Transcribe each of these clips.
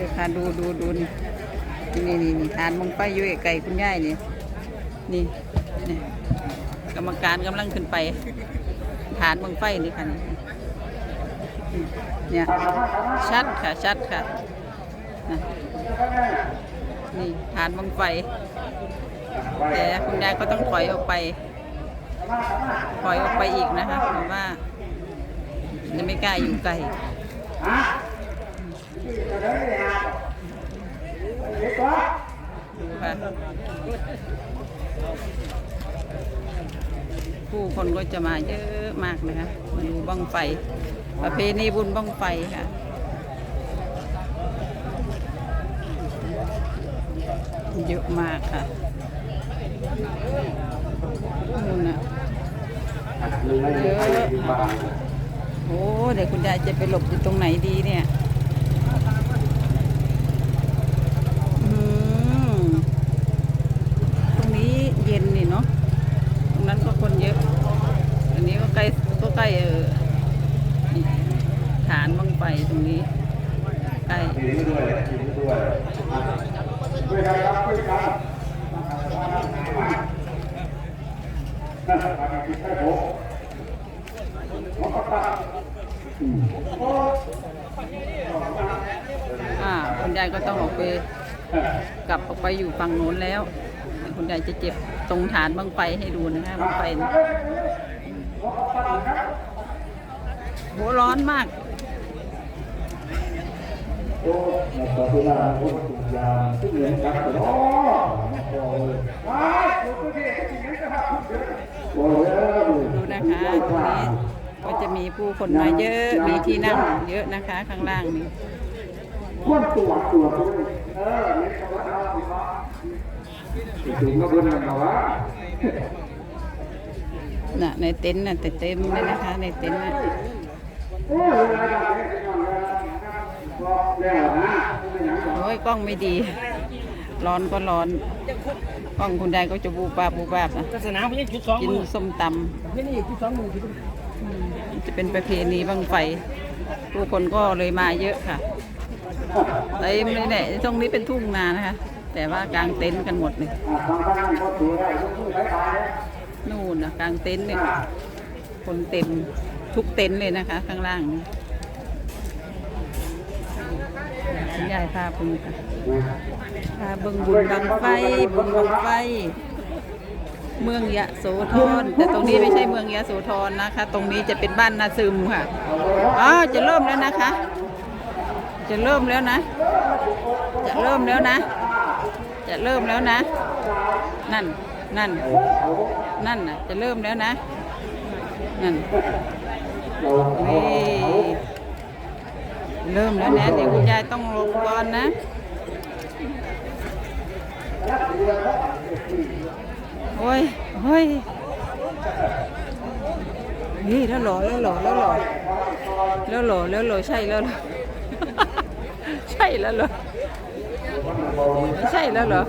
ดี๋ยวค่ะดูดูดูนี่นี่นี่นี่ทานมังไปอยู่ไก่คุณย่ายนี่นี่นี่กรรมการกำลังขึ้นไป ฐานมังไฟนี่ค่ะนี่เนี่ยชัดค่ะชัดค่ะนี่ฐานมังไฟ แต่คุณยายก็ต้องถอยออกไป ถอยออกไปอีกนะคะเพราะว่าจะไม่กล้าอยู่ไกล ผู้คนก็จะมาเยอะมากนะคะมาดูบ้องไฟ ประเพณีบุญบ้องไฟค่ะเยอะมากค่ะนู่นน่ะเยอะโอ้เดี๋ยวคุณยายจะไปหลบอยู่ตรงไหนดีเนี่ยอืมตรงนี้เย็นนี่เนาะ ตรงนั้นก็คนเยอะ อันนี้ก็ใก ล้ก็ใกล้เออฐานบังไฟตรงนี้ใกล้อ่าคุณยายก็ต้องออกไปกลับออกไปอยู่ฝั่งโน้นแล้ว คุณยายจะเจ็บตรงฐานบังไฟให้ดูนะคะบังไฟ โหร้อนมากโอ้ในปัจจุบันโอ้ทุยางทุกเรื่องครับโอ้โอ้ยว้าวทุกทีทุกอย่างนโอ้ดูนะคะนี้ก็จะมีผู้คนมาเยอะ มีที่นั่งเยอะนะคะข้างล่างนี่ควรตัวตัวด้วยเออเล็กกว่าเราสิครับถึงก็เพิ่นกันนะวะ น่ะในเต็นท์น่ะแต่เต็มเลยนะคะ ในเต็นท์น่ะโอ้ยเวลาเราเนี่ยจะนอนแล้วแล้วนะไม่หยังโอ้ยกล้องไม่ดี ร้อนก็ร้อน กล้องคุณยายก็จะบูบาบบูบาบนะศาสนาไม่ใช่จุดสองกินมือส้มตไม่นี่จุดสองมือจุดำจะเป็นประเพณีบังไฟผู้คนก็เลยมาเยอะค่ะเต็มเลยเนี่ยตรงนี้เป็นทุ่งนานะคะ แต่ว่ากางเต็นท์กันหมดเลย อ่าทางบ้านก็ถือได้ยกมือบายบาย นู่นนะกลางเต็นท์เนี่ยคนเต็มทุกเต็นท์เลยนะคะ ข้างล่างนี่คุณยายพาเบึงค่ะพาเบึงบุญบังไฟบุญบังไฟ เมืองยะโสธรแต่ตรงนี้ไม่ใช่เมืองยะโสธรนะคะ ตรงนี้จะเป็นบ้านนาซึมค่ะอ๋อจะเริ่มแล้วนะคะ จะเริ่มแล้วนะ จะเริ่มแล้วนะ จะเริ่มแล้วนะ นั่นนั่น นั่นน่ะ จะเริ่มแล้วนะ นั่นนี่เริ่มแล้วนะ เดี๋ยวคุณยายต้องหลบก่อนนะโอ้ยโอ้ยนี่แล้วหล่อแล้วหล่อแล้วหล่อแล้วหล่อแล้วหล่อใช่แล้วเหรอใช่แล้วเหรอใช่แล้วเหรอ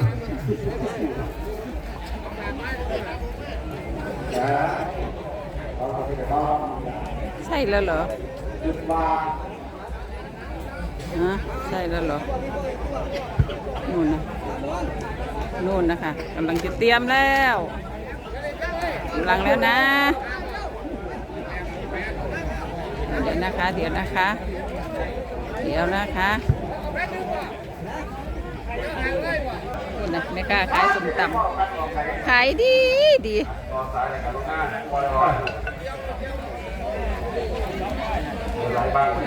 ใช่แล้วเหรอฮะใช่แล้วเหรอ นู่นนะนู่นนะคะกำลังจะเตรียมแล้วกำลังแล้วนะ เดี๋ยวนะคะ เดี๋ยวนะคะ เดี๋ยวนะคะ นี่นะไม่กล้าขายส้มตำขายดีดี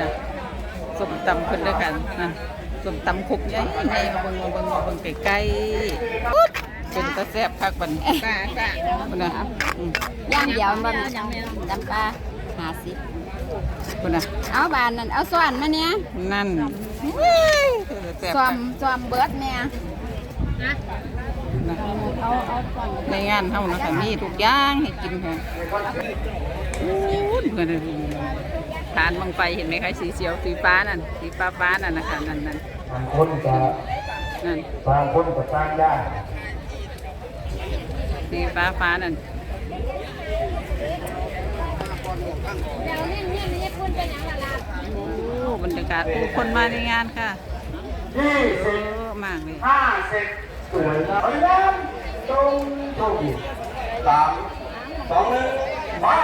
นะส้มตำคนด้วยกันนะส้มตำคุกใหญ่ใหญ่มาเบิ่งมาเบิ่งมาเบิ่งไกลๆปุ๊ดเป็นตะแซ่บคักบัดนป้าป้าคนนะอืมย่างเดียวมันจำปลาหาสิบคนนะเอาบานนั่นเอาส่วนมาเนี่ยนั่นเว้ยแซ่บส่วคัมกส่วมเบิร์ดเนี่ย ในงานเท่านะคะมีทุกอย่างให้กินค่ะอู้เพื่อนทานบังไฟเห็นไหมคะสีเขียวสีฟ้านั่นสีฟ้าฟ้านั่นนะคะนั่นนั่นบางคนจะนั่นบางคนจะสร้างยากสีฟ้าฟ้านั่นเดี๋ยวนี่นี่นี่คุณเป็นยังไงล่ะโอ้บรรยากาศผู้คนมาในงานค่ะยี่เยสิบอะมากเลยห้าสิบ สวยครับพร้อมตรงโชคดีสามสองหนึ่งมา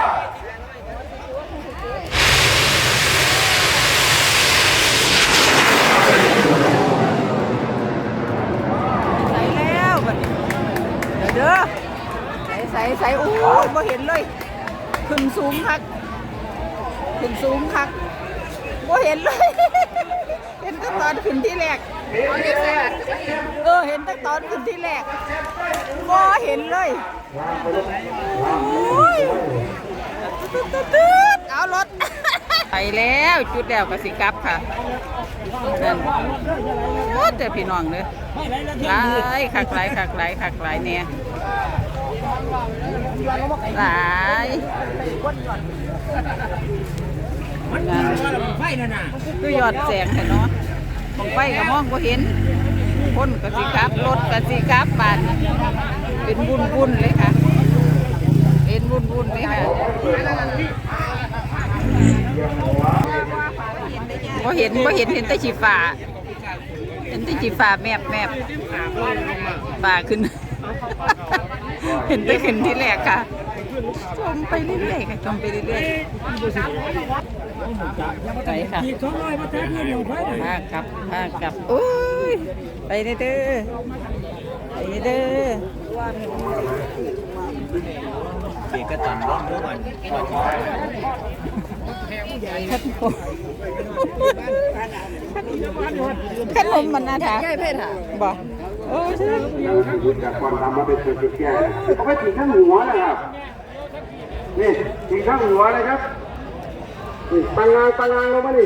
ใส่แล้วเด้อใส่ใส่ใส่โอ้ยบ่เห็นเลย ขึ้นสูงคัก ขึ้นสูงคักบ่เห็นเลย เห็นแต่ตอนขึ้นที่แรก เออเห็นแต่ตอนขึ้นที่แรกบ่เห็นเลยโอ้ยตืดๆเอารถไปแล้วจุดแล้วก็สิกลับค่ะนั่นโอ้แต่พี่น้องเลยไม่ไรแล้วหลายคักหลายคักหลายคักหลายเนี่ยหลายนั่นไฟนั่นน่ะคือยอดแสงแต่เนาะ ของไฟก็มองบ่เห็น คนก็สิครับรถก็สิครับบานเป็นบุญบุญเลยค่ะ เป็นบุญบุญเลยค่ะบ่เห็นบ่เห็นเห็นแต่ชีฟ้าเห็นแต่ชีฟ้าแมบแมบฟ้าขึ้น เห็นแต่ขึ้นที่แรกค่ะ ชมไปเรื่อยๆค่ะชมไปเรื่อยๆไปค่ะสองร้อยมาแทนเดียวไฟพากลับพากลับโอ้ยไปเด้อไปเด้อเอกตันร้อนด้วยมันขนมมันน่าทานใหญ่เพชรค่ะบ่โอ้ใช่หยุดจากความทำมาเป็นตัวแก่เอาไปถึงข้างหัวนะครับ นี่ถึงข้างหัวเลยครับนี่ปังงานปังงานลงมาดิ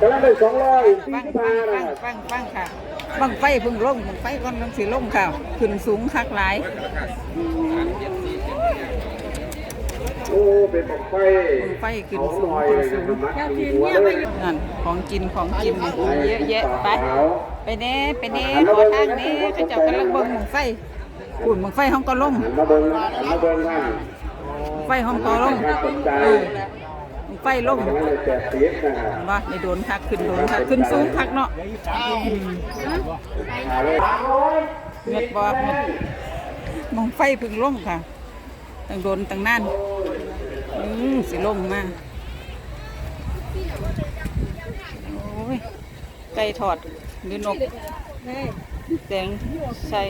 กำลังเป็นสองร้อยสี่ฟังสิบฟัห้างนะฟังครับฟังฟังค่ะบังไฟเพิ่งลงบังไฟก่อนลังสิลงค่ะ ขึ้นสูงคักหลาย โอ้ เป็นบังไฟบังไฟขึ้นเขาสูหงน่อยขึ้นเลยสูนะงครับมัดหัวเลยนั่นของกินของกินเยอะแยะไป ไปแน่ไปแน่ขอทางแน่เขาเจ้ากำลังเบิ่งหมองไฟ ปุ่นหมองไฟห้องก็ลงหันมาเบิ้งหันมาเบิ้งท่านไฟห้องก็ลงน่าสนใจเออหม้องไฟลงกำลังเลยแจกเสียนะครับว่าในโดนคักขึ้นโดนคักขึ้นสูงคักเนาะหาเลยเงดบอบเงดหมองไฟเพึ่งลงค่ะตั้งโดนตั้งนานอืมสิลงมาโอ้ยไก่ทอดหรือนกแดงใส่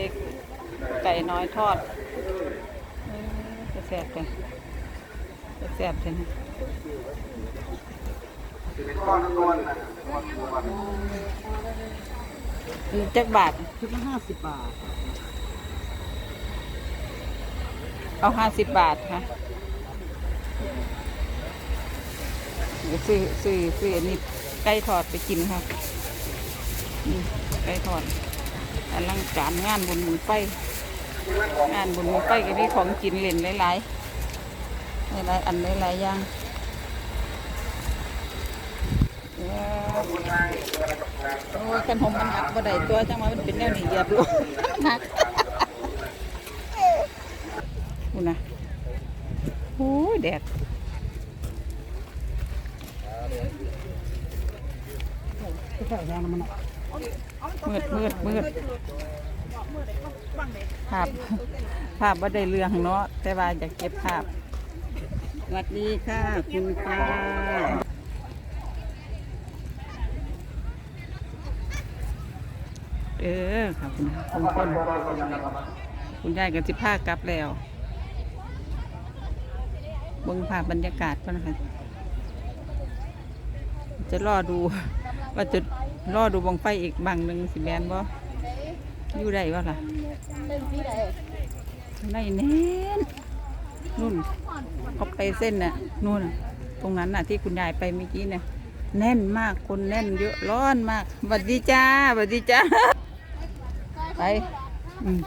ไก่น้อยทอดเออจะแซ่บจังจะแซ่บจังจักบาทชุดละห้าสิบบาท เอาห้าสิบบาทค่ะเดี๋ยวซื้อซื้อซื้ออันนี้ไก่ทอดไปกินค่ะนี่ไก่ทอดอลังการงานบนหมุนไฟ งานบนหมุนไฟก็มีของกินเล่นหลายๆหลายๆอันหลายๆอย่างโอ้ยขนมมันหักบ่ได้ตัวจังว่ามันเป็นแนวนี้เหยียบลงหักคุณนะโอ้ยแดดมืดมืดมืด ภาพภาพว่าได้เรื่องเนาะแต่ว่าอยากเก็บภาพสวัสดีค่ะคุณป้าเออค่ะคุณคุณคนคุณยายกันสิผ้ากลับแล้วเบิ่งภาพบรรยากาศก่อนนะคะจะรอดู ว่าจะรอดูบังไฟอีกบังหนึ่งสิแมนบ่ อยู่ได้บ่ล่ะในแน่นนู่นเขาไปเส้นน่ะนู่นตรงนั้นน่ะที่คุณยายไปเมื่อกี้เนี่ยแน่นมากคนแน่นเยอะร้อนมากสวัสดีจ้าสวัสดีจ้าไปอืม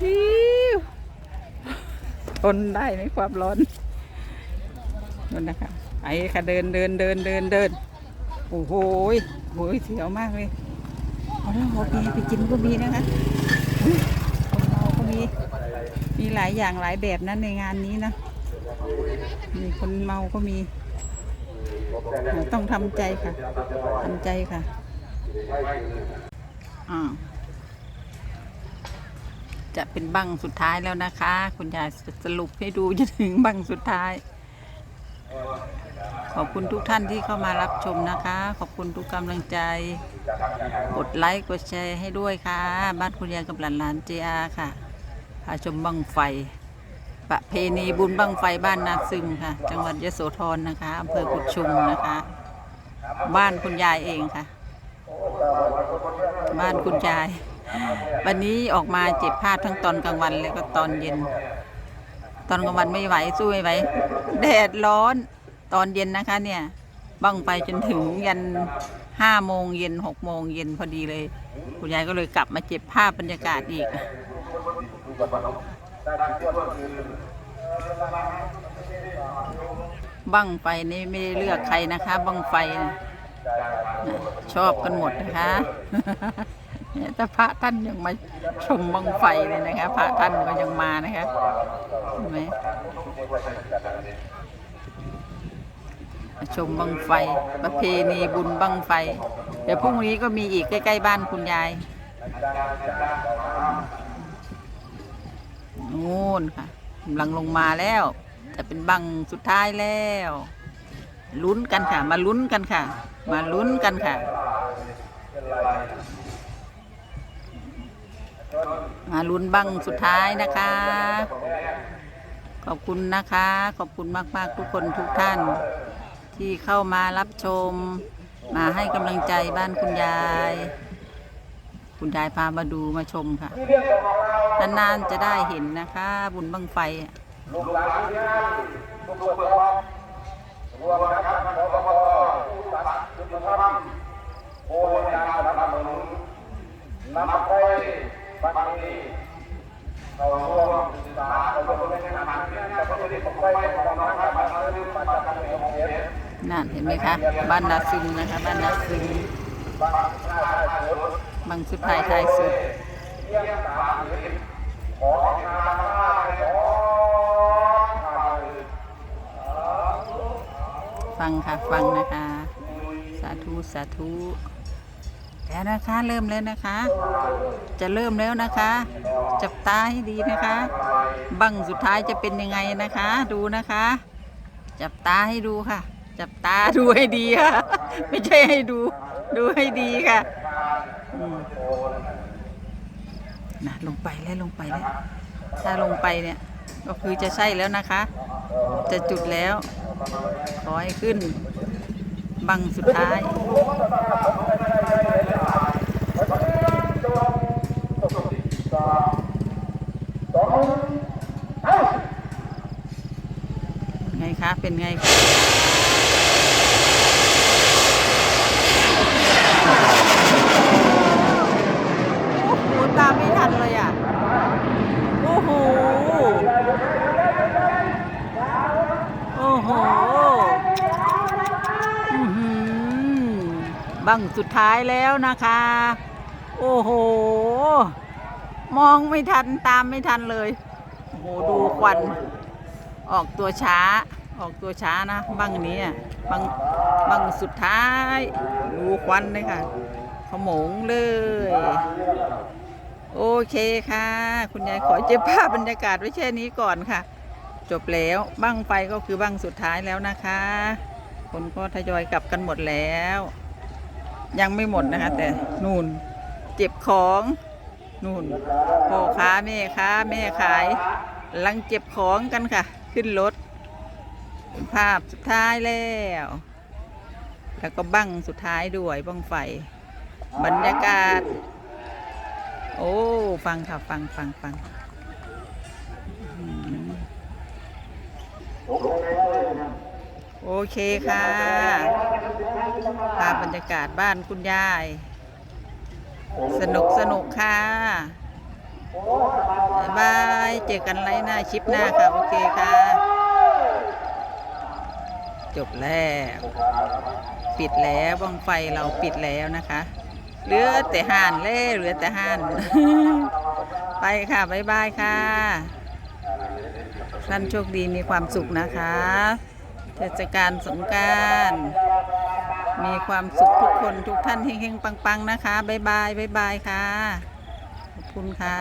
ฮิวทนได้ไหมความร้อนนั่นนะคะไอ้ค่ะเดินเดินเดินเดินเดินโอ้โหโอ้ยเสียวมากเลย เอาแล้วหัวปีไปกินก็มีนะคะอุ๊ยคนเมาก็มี มีหลายอย่างหลายแบบนั้นในงานนี้นะมีคนเมาก็มี ต้องทำใจค่ะทำใจค่ะอ่าจะเป็นบังสุดท้ายแล้วนะคะ คุณยายสรุปให้ดูจะถึงบังสุดท้าย ขอบคุณทุกท่านที่เข้ามารับชมนะคะ ขอบคุณทุกกำลังใจ กดไลค์กดแชร์ให้ด้วยค่ะ บ้านคุณยายกับหลานหลานเจอาค่ะพาชมบังไฟ ประเพณีบุญบังไฟบ้านนาซึมค่ะ จังหวัดยโสธรนะคะอำเภอกุดชุมนะคะ บ้านคุณยายเองค่ะ บ้านคุณยาย วันนี้ออกมาเจ็บภาพทั้งตอนกลางวันแล้วก็ตอนเย็น ตอนกลางวันไม่ไหวสู้ไม่ไหวแดดร้อน ตอนเย็นนะคะเนี่ยบังไฟจนถึงยันห้าโมงเย็นหกโมงเย็นพอดีเลย คุณยายก็เลยกลับมาเจ็บภาพบรรยากาศอีกบังไฟนี่ไม่ได้เลือกใครนะคะบังไฟนะชอบกันหมดนะคะเนี่ยแต่พระท่านยังมาชมบังไฟเลยนะคะ พระท่านก็ยังมานะคะเห็นไหม ชมบังไฟ ประเพณีบุญบังไฟ เดี๋ยวพรุ่งนี้ก็มีอีกใกล้ ๆ บ้านคุณยายนู่นค่ะกำลังลงมาแล้ว จะเป็นบังสุดท้ายแล้ว ลุ้นกันค่ะ มาลุ้นกันค่ะ มาลุ้นกันค่ะมาลุ้นบังสุดท้ายนะคะ ขอบคุณนะคะ ขอบคุณมาก ๆ ทุกคนทุกท่าน ที่เข้ามารับชม มาให้กำลังใจบ้านคุณยาย คุณยายพามาดูมาชมค่ะ นานๆจะได้เห็นนะคะ บุญบังไฟอะลูกหลานที่งานทุกคนรวมรวมนะครับขอขอผู้ตัดจุดธรรมโพธิการสนับสนุนนำไปบัดนี้าร่วมศึกษาเราร่วมเรียนรู้งานเนี่ยจะเป็นเรื่องของไปของน้องครับบัดนี้ปัจจัยการเงินของเสีย นั่นเห็นไหมคะบ้านนาซึมนะคะบ้านนาซึมบังสุดท้ายท้ายสุดฟังค่ะฟังนะคะ สาธุสาธุแล้วนะคะเริ่มแล้วนะคะ จะเริ่มแล้วนะคะ จับตาให้ดีนะคะบังสุดท้ายจะเป็นยังไงนะคะ ดูนะคะ จับตาให้ดูค่ะ จับตาดูให้ดีค่ะ ไม่ใช่ให้ดู ดูให้ดีค่ะนะลงไปแล้วลงไปแล้วถ้าลงไปเนี่ย ก็คือจะใช่แล้วนะคะ จะจุดแล้ว ขอให้ขึ้น บังสุดท้าย ไงคะ เป็นไงคะโอ้โหตามไม่ทันเลยอะ โอ้โห โอ้โหอื้อหือบังสุดท้ายแล้วนะคะ โอ้โห มองไม่ทันตามไม่ทันเลย โอ้โห ดูควัน ออกตัวช้า ออกตัวช้านะบังนี้บังบังสุดท้ายดูควันเลยค่ะขโมงเลย โอเคค่ะ คุณยายขอเจ็บภาพบรรยากาศไว้แค่นี้ก่อนค่ะ จบแล้วบั้งไฟก็คือบั้งสุดท้ายแล้วนะคะ คนก็ทยอยกลับกันหมดแล้ว ยังไม่หมดนะคะ แต่นู่นเจ็บของนู่นพ่อค้าแม่ค้าแม่ขายลังเจ็บของกันค่ะ ขึ้นรถ ภาพสุดท้ายแล้ว แล้วก็บั้งสุดท้ายด้วยบั้งไฟ บรรยากาศ โอ้ ฟังค่ะ ฟังฟังฟังโอเคค่ะภาพบรรยากาศบ้านคุณยาย สนุกสนุกค่ะ บาย เจอกันไลฟ์หน้าชิปหน้าค่ะ โอเคค่ะ จบแล้ว ปิดแล้วบ้องไฟเราปิดแล้วนะคะ เหลือแต่ห่านเล่เหลือแต่ห่าน ไปค่ะบายบายค่ะ ท่านโชคดีมีความสุขนะคะเทศกาลสงการมีความสุขทุกคนทุกท่านเฮงๆปังๆนะคะบายบายบายบายค่ะ คุณค่ะ